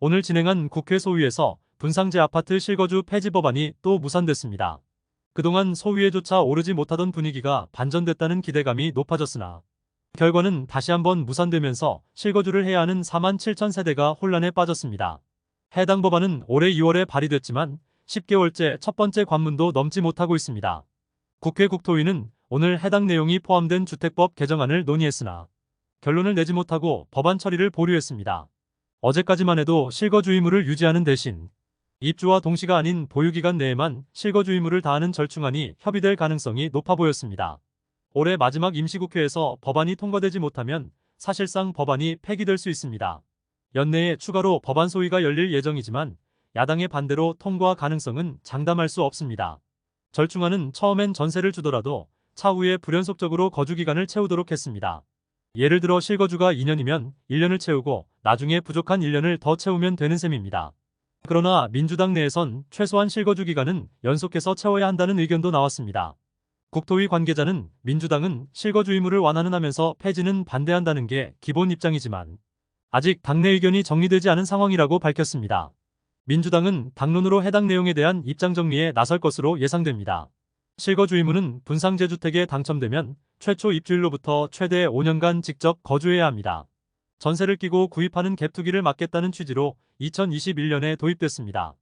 오늘 진행한 국회 소위에서 분상제 아파트 실거주 폐지 법안이 또 무산됐습니다. 그동안 소위에조차 오르지 못하던 분위기가 반전됐다는 기대감이 높아졌으나 결과는 다시 한번 무산되면서 실거주를 해야 하는 4만 7천 세대가 혼란에 빠졌습니다. 해당 법안은 올해 2월에 발의됐지만 10개월째 첫 번째 관문도 넘지 못하고 있습니다. 국회 국토위는 오늘 해당 내용이 포함된 주택법 개정안을 논의했으나 결론을 내지 못하고 법안 처리를 보류했습니다. 어제까지만 해도 실거주 의무를 유지하는 대신 입주와 동시가 아닌 보유기간 내에만 실거주 의무를 다하는 절충안이 협의될 가능성이 높아 보였습니다. 올해 마지막 임시국회에서 법안이 통과되지 못하면 사실상 법안이 폐기될 수 있습니다. 연내에 추가로 법안 소위가 열릴 예정이지만 야당의 반대로 통과 가능성은 장담할 수 없습니다. 절충안은 처음엔 전세를 주더라도 차후에 불연속적으로 거주기간을 채우도록 했습니다. 예를 들어 실거주가 2년이면 1년을 채우고 나중에 부족한 1년을 더 채우면 되는 셈입니다. 그러나 민주당 내에선 최소한 실거주 기간은 연속해서 채워야 한다는 의견도 나왔습니다. 국토위 관계자는 민주당은 실거주 의무를 완화는 하면서 폐지는 반대한다는 게 기본 입장이지만 아직 당내 의견이 정리되지 않은 상황이라고 밝혔습니다. 민주당은 당론으로 해당 내용에 대한 입장 정리에 나설 것으로 예상됩니다. 실거주 의무는 분상제주택에 당첨되면 최초 입주일로부터 최대 5년간 직접 거주해야 합니다. 전세를 끼고 구입하는 갭투기를 막겠다는 취지로 2021년에 도입됐습니다.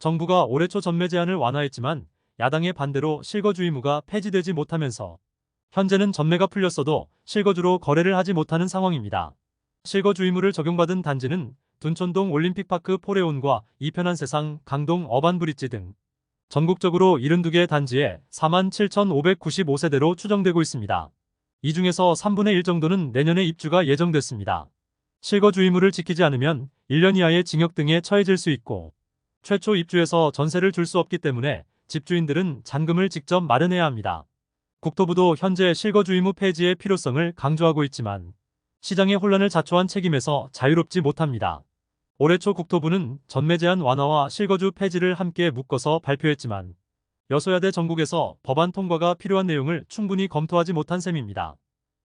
정부가 올해 초 전매 제한을 완화했지만 야당의 반대로 실거주 의무가 폐지되지 못하면서 현재는 전매가 풀렸어도 실거주로 거래를 하지 못하는 상황입니다. 실거주 의무를 적용받은 단지는 둔촌동 올림픽파크 포레온과 이편한 세상, 강동 어반브릿지 등 전국적으로 72개 단지에 47,595세대로 추정되고 있습니다. 이 중에서 3분의 1 정도는 내년에 입주가 예정됐습니다. 실거주 의무를 지키지 않으면 1년 이하의 징역 등에 처해질 수 있고 최초 입주에서 전세를 줄 수 없기 때문에 집주인들은 잔금을 직접 마련해야 합니다. 국토부도 현재 실거주 의무 폐지의 필요성을 강조하고 있지만 시장의 혼란을 자초한 책임에서 자유롭지 못합니다. 올해 초 국토부는 전매 제한 완화와 실거주 폐지를 함께 묶어서 발표했지만 여소야대 전국에서 법안 통과가 필요한 내용을 충분히 검토하지 못한 셈입니다.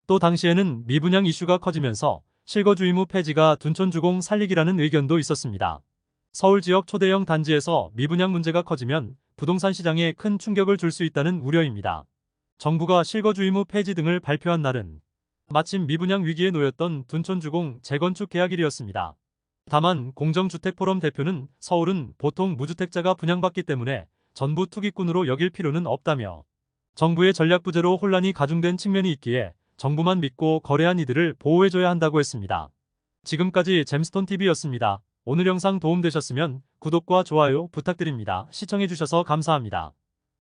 또 당시에는 미분양 이슈가 커지면서 실거주 의무 폐지가 둔촌주공 살리기라는 의견도 있었습니다. 서울 지역 초대형 단지에서 미분양 문제가 커지면 부동산 시장에 큰 충격을 줄 수 있다는 우려입니다. 정부가 실거주 의무 폐지 등을 발표한 날은 마침 미분양 위기에 놓였던 둔촌주공 재건축 계약일이었습니다. 다만 공정주택포럼 대표는 서울은 보통 무주택자가 분양받기 때문에 전부 투기꾼으로 여길 필요는 없다며 정부의 전략 부재로 혼란이 가중된 측면이 있기에 정부만 믿고 거래한 이들을 보호해줘야 한다고 했습니다. 지금까지 잼스톤TV였습니다. 오늘 영상 도움되셨으면 구독과 좋아요 부탁드립니다. 시청해주셔서 감사합니다.